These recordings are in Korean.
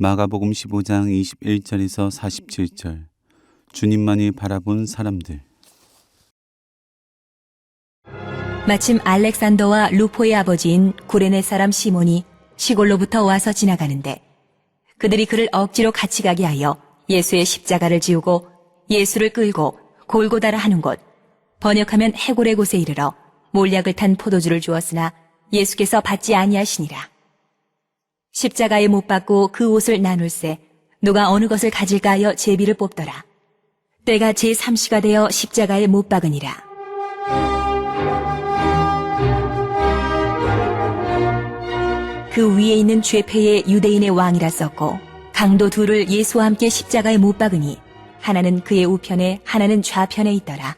마가복음 15장 21절에서 47절. 주님만이 바라본 사람들. 마침 알렉산더와 루포의 아버지인 구레네 사람 시몬이 시골로부터 와서 지나가는데 그들이 그를 억지로 같이 가게 하여 예수의 십자가를 지우고 예수를 끌고 골고다라 하는 곳 번역하면 해골의 곳에 이르러 몰약을 탄 포도주를 주었으나 예수께서 받지 아니하시니라 십자가에 못 박고 그 옷을 나눌세 누가 어느 것을 가질까 하여 제비를 뽑더라 때가 제3시가 되어 십자가에 못 박으니라 그 위에 있는 죄패의 유대인의 왕이라 썼고 강도 둘을 예수와 함께 십자가에 못 박으니 하나는 그의 우편에 하나는 좌편에 있더라.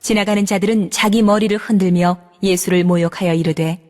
지나가는 자들은 자기 머리를 흔들며 예수를 모욕하여 이르되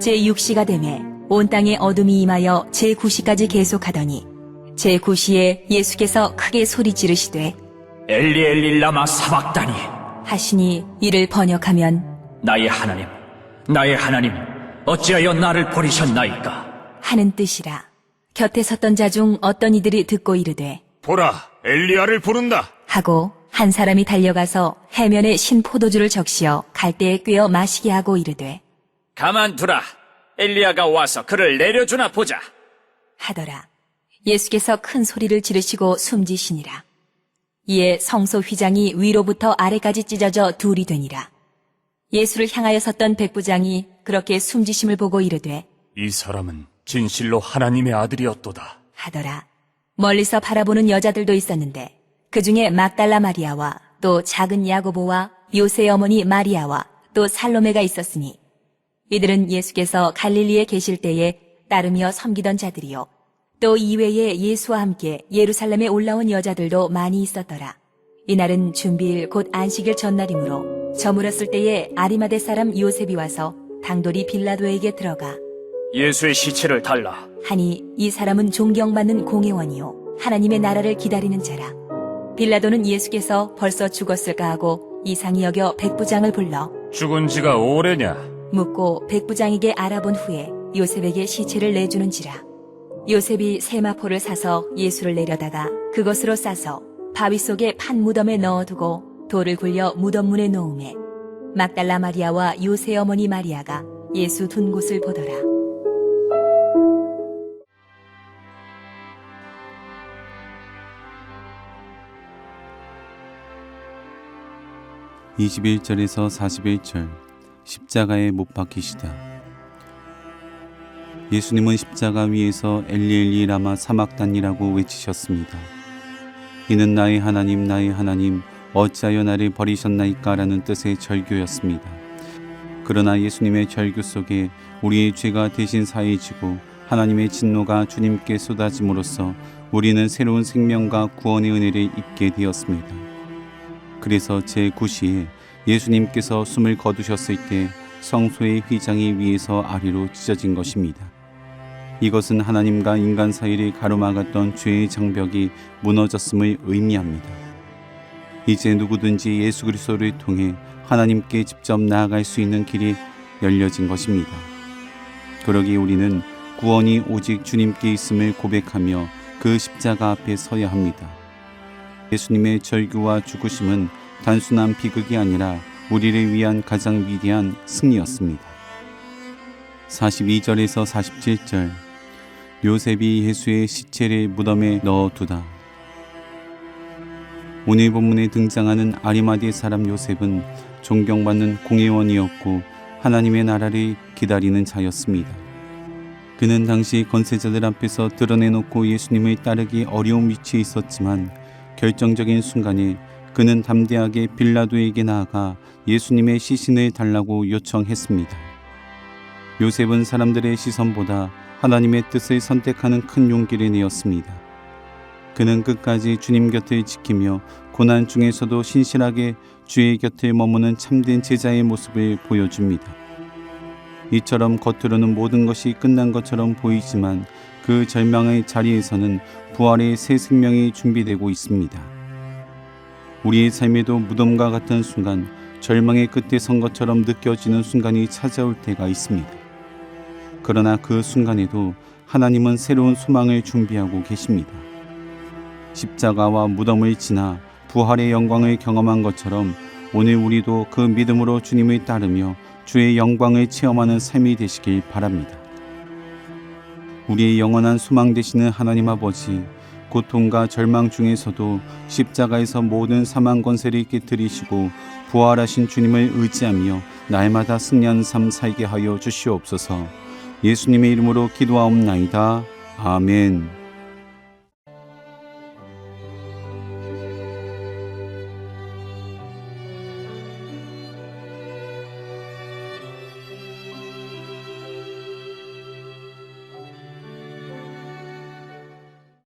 제6시가 되매 온 땅에 어둠이 임하여 제9시까지 계속하더니 제9시에 예수께서 크게 소리 지르시되 엘리 엘리 라마 사박다니. 하시니 이를 번역하면 나의 하나님, 나의 하나님, 어찌하여 나를 버리셨나이까? 하는 뜻이라. 곁에 섰던 자 중 어떤 이들이 듣고 이르되 보라, 엘리야를 부른다. 하고 한 사람이 달려가서 해면에 신 포도주를 적시어 갈대에 꿰어 마시게 하고 이르되 가만두라. 엘리야가 와서 그를 내려주나 보자. 하더라. 예수께서 큰 소리를 지르시고 숨지시니라. 이에 성소 휘장이 위로부터 아래까지 찢어져 둘이 되니라. 예수를 향하여 섰던 백부장이 그렇게 숨지심을 보고 이르되 이 사람은 진실로 하나님의 아들이었도다. 하더라. 멀리서 바라보는 여자들도 있었는데 그 중에 막달라 마리아와 또 작은 야고보와 요새의 어머니 마리아와 또 살로메가 있었으니 이들은 예수께서 갈릴리에 계실 때에 따르며 섬기던 자들이요. 또 이외에 예수와 함께 예루살렘에 올라온 여자들도 많이 있었더라. 이날은 준비일 곧 안식일 전날이므로 저물었을 때에 아리마대 사람 요셉이 와서 당돌이 빌라도에게 들어가 예수의 시체를 달라. 하니 이 사람은 존경받는 공회원이요 하나님의 나라를 기다리는 자라 빌라도는 예수께서 벌써 죽었을까 하고 이상히 여겨 백부장을 불러 죽은 지가 오래냐? 묻고 백부장에게 알아본 후에 요셉에게 시체를 내주는지라 요셉이 세마포를 사서 예수를 내려다가 그것으로 싸서 바위 속에 판 무덤에 넣어두고 돌을 굴려 무덤 문에 놓음에 막달라 마리아와 요새 어머니 마리아가 예수 둔 곳을 보더라. 21절에서 41절 십자가에 못 박히시다 예수님은 십자가 위에서 엘리엘리 라마 사막단이라고 외치셨습니다. 이는 나의 하나님 나의 하나님 어찌하여 나를 버리셨나이까 라는 뜻의 절규였습니다. 그러나 예수님의 절규 속에 우리의 죄가 대신 사해지고 하나님의 진노가 주님께 쏟아짐으로써 우리는 새로운 생명과 구원의 은혜를 입게 되었습니다. 그래서 제9시에 예수님께서 숨을 거두셨을 때 성소의 휘장이 위에서 아래로 찢어진 것입니다. 이것은 하나님과 인간 사이를 가로막았던 죄의 장벽이 무너졌음을 의미합니다. 이제 누구든지 예수 그리스도를 통해 하나님께 직접 나아갈 수 있는 길이 열려진 것입니다. 그러기 우리는 구원이 오직 주님께 있음을 고백하며 그 십자가 앞에 서야 합니다. 예수님의 절규와 죽으심은 단순한 비극이 아니라 우리를 위한 가장 위대한 승리였습니다. 42절에서 47절 요셉이 예수의 시체를 무덤에 넣어두다. 오늘 본문에 등장하는 아리마디의 사람 요셉은 존경받는 공회원이었고 하나님의 나라를 기다리는 자였습니다. 그는 당시 건세자들 앞에서 드러내놓고 예수님을 따르기 어려운 위치에 있었지만 결정적인 순간에 그는 담대하게 빌라도에게 나아가 예수님의 시신을 달라고 요청했습니다. 요셉은 사람들의 시선보다 하나님의 뜻을 선택하는 큰 용기를 내었습니다. 그는 끝까지 주님 곁을 지키며 고난 중에서도 신실하게 주의 곁에 머무는 참된 제자의 모습을 보여줍니다. 이처럼 겉으로는 모든 것이 끝난 것처럼 보이지만 그 절망의 자리에서는 부활의 새 생명이 준비되고 있습니다. 우리의 삶에도 무덤과 같은 순간, 절망의 끝에 선 것처럼 느껴지는 순간이 찾아올 때가 있습니다. 그러나 그 순간에도 하나님은 새로운 소망을 준비하고 계십니다. 십자가와 무덤을 지나 부활의 영광을 경험한 것처럼 오늘 우리도 그 믿음으로 주님을 따르며 주의 영광을 체험하는 삶이 되시길 바랍니다. 우리의 영원한 소망 되시는 하나님 아버지, 고통과 절망 중에서도 십자가에서 모든 사망 권세를 깨뜨리시고 부활하신 주님을 의지하며 날마다 승리하는 삶 살게 하여 주시옵소서. 예수님의 이름으로 기도하옵나이다. 아멘.